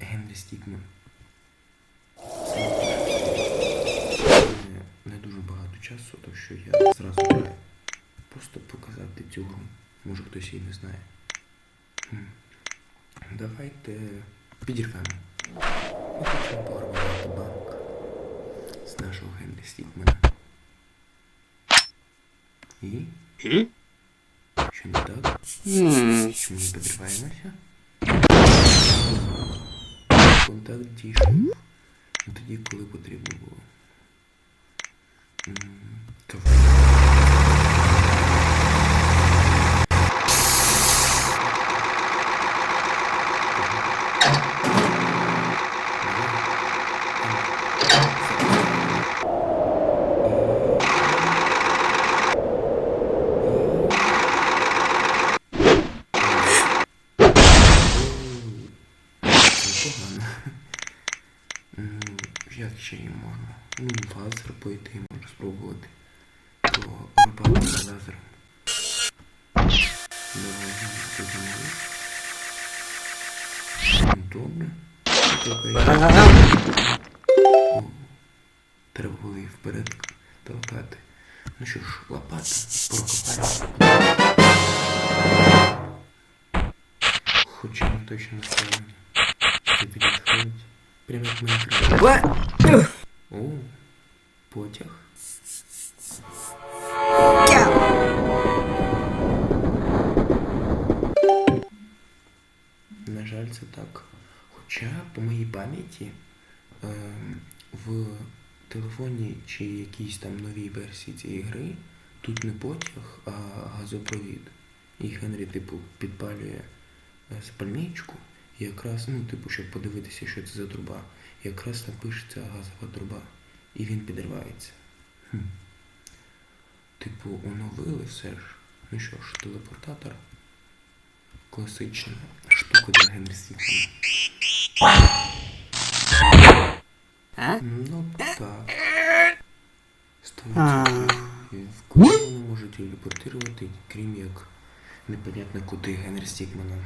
Генрі Стікман. Не, не дуже багато часу, так що я зразу граю. Просто показати цю гру. Може хтось її не знає. Давайте підірвемо. Ми хочемо пограбувати банк з нашого Генрі Стікмана. І? Що не так? Чому не підриваємося? Контакт дійшов ну, тоді, коли потрібно було. Ну, як ще їм можна? Ну, лазер по ідеї можна спробувати. То рубати лазером. Давай. Ну, Добре. О, Треба було її вперед толкати. Ну що ж, лопата, прокопаємо. Хоча не точно. Це підходить. Як Майнкрафт. О, потяг. На жаль, це так. Хоча, по моїй пам'яті, ем, в телефоні чи якійсь там новій версії цієї гри тут не потяг, а газопровід. І Генрі, типу, підпалює е, спальничку, і якраз, ну, типу, щоб подивитися, що це за труба. Якраз там пишеться газова труба. І він підривається. Хм. Типу, оновили все ж. Ну що ж, телепортатор. Класична штука для Генрі Стікмана. Ну так. Ставиться в вони можуть телепортувати, крім як непонятно куди Генрі Стікмана.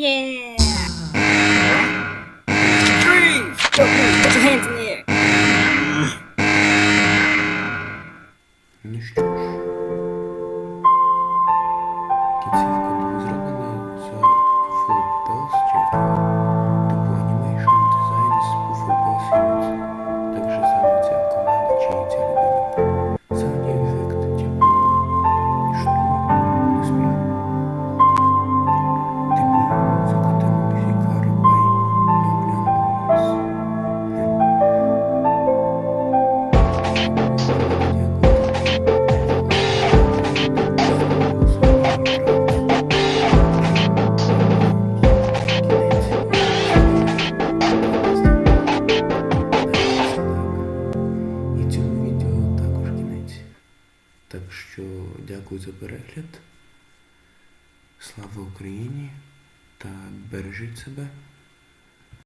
Yeah. Freeze! Don't move. Put your hands in the air. Ну що ж. що дякую за перегляд. Слава Україні та бережіть себе.